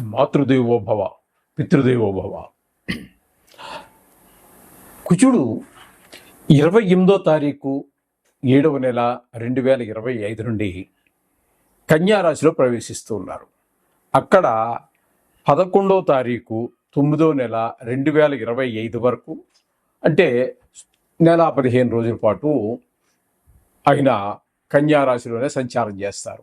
మాతృదేవోభవ పితృదేవోభవ కుచుడు ఇరవై ఎనిమిదో తారీఖు ఏడవ నెల రెండు వేల ఇరవై ఐదు నుండి కన్యారాశిలో ప్రవేశిస్తూ ఉన్నారు. అక్కడ పదకొండవ తారీఖు తొమ్మిదో నెల రెండు వేల ఇరవై ఐదు వరకు అంటే నెల పదిహేను రోజుల పాటు ఆయన కన్యారాశిలోనే సంచారం చేస్తారు.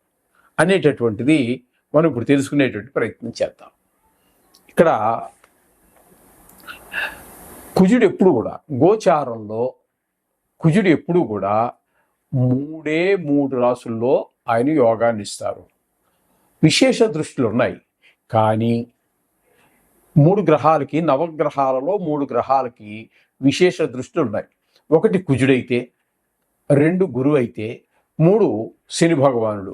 అనేటటువంటిది మనం ఇప్పుడు తెలుసుకునేటువంటి ప్రయత్నం చేద్దాం. ఇక్కడ కుజుడు ఎప్పుడు కూడా గోచారంలో కుజుడు ఎప్పుడు కూడా మూడే మూడు రాసుల్లో ఆయన యోగాన్ని ఇస్తారు. విశేష దృష్టిలు ఉన్నాయి. కానీ మూడు గ్రహాలకి నవగ్రహాలలో మూడు గ్రహాలకి విశేష దృష్టిలు ఉన్నాయి. ఒకటి కుజుడైతే రెండు గురువు అయితే మూడు శని భగవానుడు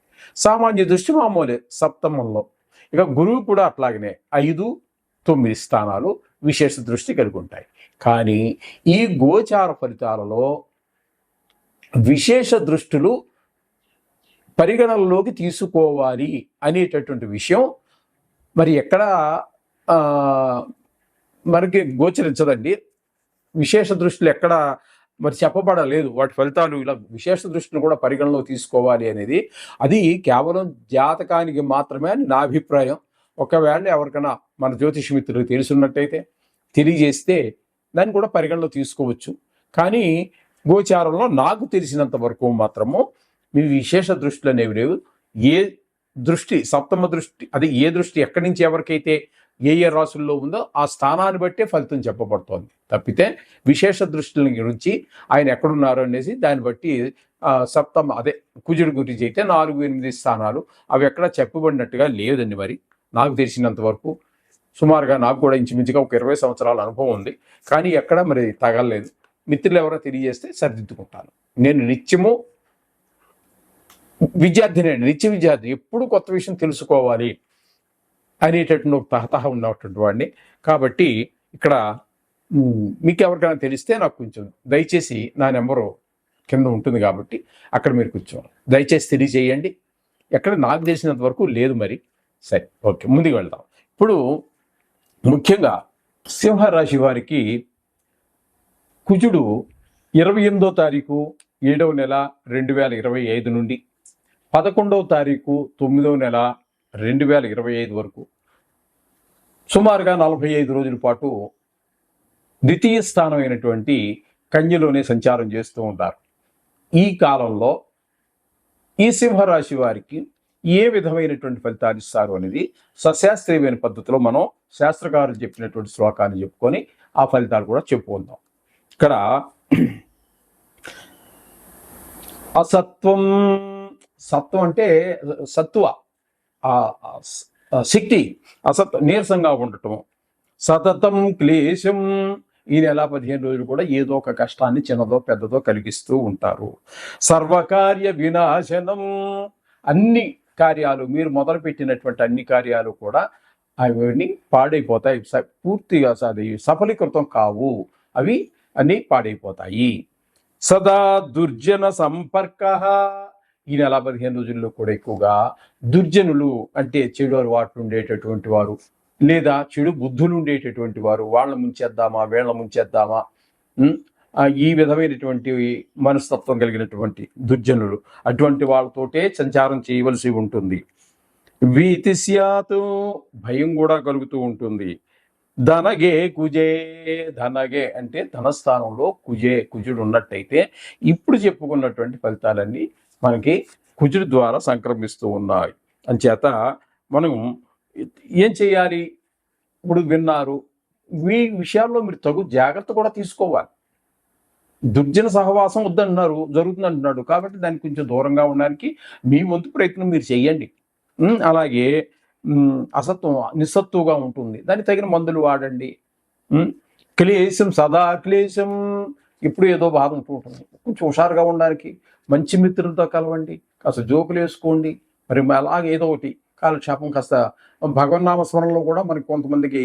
సామాన్య దృష్టి మామూలే సప్తమంలో. ఇక గురువు కూడా అట్లాగనే ఐదు తొమ్మిది స్థానాలు విశేష దృష్టి కలిగి ఉంటాయి. కానీ ఈ గోచార ఫలితాలలో విశేష దృష్టిలు పరిగణనలోకి తీసుకోవాలి అనేటటువంటి విషయం మరి ఎక్కడ మనకి గోచరించదండి. విశేష దృష్టిలు ఎక్కడ మరి చెప్పబడలేదు. వాటి ఫలితాలు ఇలా విశేష దృష్టిని కూడా పరిగణలో తీసుకోవాలి అనేది. అది కేవలం జాతకానికి మాత్రమే అని నా అభిప్రాయం. ఒకవేళ ఎవరికైనా మన జ్యోతిష మిత్రులు తెలుసున్నట్టయితే తెలియజేస్తే దాన్ని కూడా పరిగణలో తీసుకోవచ్చు. కానీ గోచారంలో నాకు తెలిసినంత వరకు మాత్రము మీ విశేష దృష్టిలు అనేవి లేవు. ఏ దృష్టి సప్తమ దృష్టి అది ఏ దృష్టి ఎక్కడి నుంచి ఎవరికైతే ఏ ఏ రాసుల్లో ఉందో ఆ స్థానాన్ని బట్టే ఫలితం చెప్పబడుతోంది. తప్పితే విశేష దృష్టిల గురించి ఆయన ఎక్కడున్నారు అనేసి దాన్ని బట్టి సప్తమ అదే కుజుడి గురించి అయితే నాలుగు ఎనిమిది స్థానాలు అవి ఎక్కడ చెప్పబడినట్టుగా లేదండి మరి. నాకు తెలిసినంత వరకు సుమారుగా నాకు కూడా ఇంచుమించుగా ఒక ఇరవై సంవత్సరాల అనుభవం ఉంది. కానీ ఎక్కడ మరి తగలలేదు. మిత్రులు ఎవరో తెలియజేస్తే సరిదిద్దుకుంటాను. నేను నిత్యము విద్యార్థిని నిత్య విద్యార్థి. ఎప్పుడు కొత్త విషయం తెలుసుకోవాలి. అనేటటువంటి ఒక తహతహ ఉన్నటువంటి వాడిని. కాబట్టి ఇక్కడ మీకు ఎవరికైనా తెలిస్తే నాకు కొంచెం దయచేసి నా నెంబరు కింద ఉంటుంది కాబట్టి అక్కడ మీరు కొంచెం దయచేసి తెలియజేయండి. ఎక్కడ నాకు తెలిసినంత వరకు లేదు మరి. సరే ఓకే ముందుకు వెళ్దాం. ఇప్పుడు ముఖ్యంగా సింహరాశి వారికి కుజుడు ఇరవై ఎనిమిదో తారీఖు ఏడవ నెల రెండు వేల ఇరవై ఐదు నుండి పదకొండవ తారీఖు తొమ్మిదవ నెల రెండు వేల ఇరవై ఐదు వరకు సుమారుగా నలభై ఐదు రోజుల పాటు ద్వితీయ స్థానమైనటువంటి కన్యలోనే సంచారం చేస్తూ ఉంటారు ఈ కాలంలో ఈ సింహరాశి వారికి ఏ విధమైనటువంటి ఫలితాలు ఇస్తారు అనేది సశాస్త్రీయమైన పద్ధతిలో మనం శాస్త్రకారులు చెప్పినటువంటి శ్లోకాన్ని చెప్పుకొని ఆ ఫలితాలు కూడా చెప్పుకుందాం. ఇక్కడ అసత్వం సత్వం అంటే సత్వ శక్తి అసత్ నీరసంగా ఉండటం. సతతం క్లేశం. ఈ నెల పదిహేను రోజులు కూడా ఏదో ఒక కష్టాన్ని చిన్నదో పెద్దదో కలిగిస్తూ ఉంటారు. సర్వకార్య వినాశనం. అన్ని కార్యాలు మీరు మొదలుపెట్టినటువంటి అన్ని కార్యాలు కూడా అవన్నీ పాడైపోతాయి. స- పూర్తిగా అది సఫలీకృతం కావు. అవి అన్నీ పాడైపోతాయి. సదా దుర్జన సంపర్క. ఈ నెల పదిహేను రోజుల్లో కూడా ఎక్కువగా దుర్జనులు అంటే చెడు అలవాట్లు ఉండేటటువంటి వారు లేదా చెడు బుద్ధులు ఉండేటటువంటి వారు వాళ్ళ ముంచేద్దామా వీళ్ళ ముంచేద్దామా ఈ విధమైనటువంటి మనస్తత్వం కలిగినటువంటి దుర్జనులు. అటువంటి వాళ్ళతోటే సంచారం చేయవలసి ఉంటుంది. వీతిస్యాతో భయం కూడా కలుగుతూ ఉంటుంది. ధనగే కుజే ధనగే అంటే ధనస్థానంలో కుజే కుజుడు ఉన్నట్టయితే ఇప్పుడు చెప్పుకున్నటువంటి ఫలితాలన్నీ మనకి కుజుడి ద్వారా సంక్రమిస్తూ ఉన్నాయి. అంచేత మనం ఏం చేయాలి? ఇప్పుడు విన్నారు. మీ విషయాల్లో మీరు తగు జాగ్రత్త కూడా తీసుకోవాలి. దుర్జన సహవాసం వద్దంటున్నారు జరుగుతుంది అంటున్నాడు కాబట్టి దానికి కొంచెం దూరంగా ఉండడానికి మీ వంతు ప్రయత్నం మీరు చేయండి అలాగే అసత్వం నిస్సత్తుగా ఉంటుంది. దానికి తగిన మందులు వాడండి. క్లేశం సదా క్లేశం ఇప్పుడు ఏదో బాధ ఉంటూ ఉంటుంది. కొంచెం హుషారుగా ఉండడానికి మంచి మిత్రులతో కలవండి కాస్త జోకులు వేసుకోండి మరి అలాగే ఏదో ఒకటి కాలక్షేపం కాస్త భగవన్నామ స్మరణలో కూడా మనకి కొంతమందికి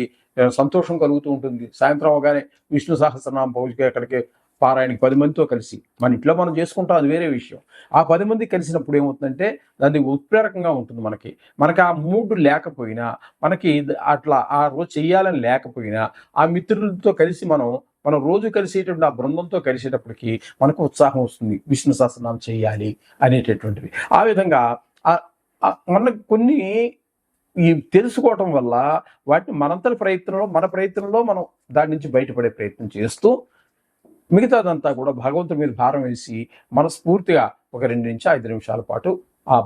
సంతోషం కలుగుతూ ఉంటుంది. సాయంత్రం అవగానే విష్ణు సహస్రనామ పౌజకి అక్కడికి పారాయణకి పది మందితో కలిసి మన ఇంట్లో మనం చేసుకుంటాం అది వేరే విషయం. ఆ పది మంది కలిసినప్పుడు ఏమవుతుందంటే దాన్ని ఉత్ప్రేరకంగా ఉంటుంది మనకి. మనకి ఆ మూడ్ లేకపోయినా మనకి అట్లా ఆ రోజు చెయ్యాలని లేకపోయినా ఆ మిత్రులతో కలిసి మనం మనం రోజు కలిసేటువంటి ఆ బృందంతో కలిసేటప్పటికి మనకు ఉత్సాహం వస్తుంది. విష్ణు సహస్రనామం చేయాలి అనేటటువంటివి. ఆ విధంగా మనకు కొన్ని ఈ తెలుసుకోవటం వల్ల వాటిని మనంతల ప్రయత్నంలో మన ప్రయత్నంలో మనం దాని నుంచి బయటపడే ప్రయత్నం చేస్తూ మిగతాదంతా కూడా భగవంతుడి మీద భారం వేసి మనస్ఫూర్తిగా ఒక రెండు నుంచి ఐదు నిమిషాల పాటు ఆ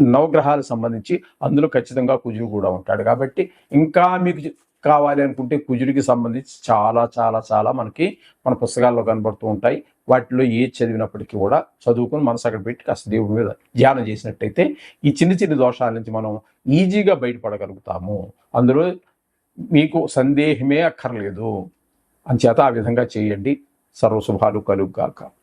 నవగ్రహాలకు సంబంధించి అందులో ఖచ్చితంగా కుజువు కూడా ఉంటాడు. కాబట్టి ఇంకా మీకు కావాలి అనుకుంటే కుజుడికి సంబంధించి చాలా చాలా చాలా మనకి మన పుస్తకాల్లో కనబడుతూ ఉంటాయి. వాటిలో ఏ చదివినప్పటికీ కూడా చదువుకొని మనసు అక్కడ పెట్టి కాస్త దేవుడి మీద ధ్యానం చేసినట్టయితే ఈ చిన్న చిన్న దోషాల నుంచి మనం ఈజీగా బయటపడగలుగుతాము. అందులో మీకు సందేహమే అక్కర్లేదు. అంచేత ఆ విధంగా చేయండి. సర్వశుభాలు కలుగుగాక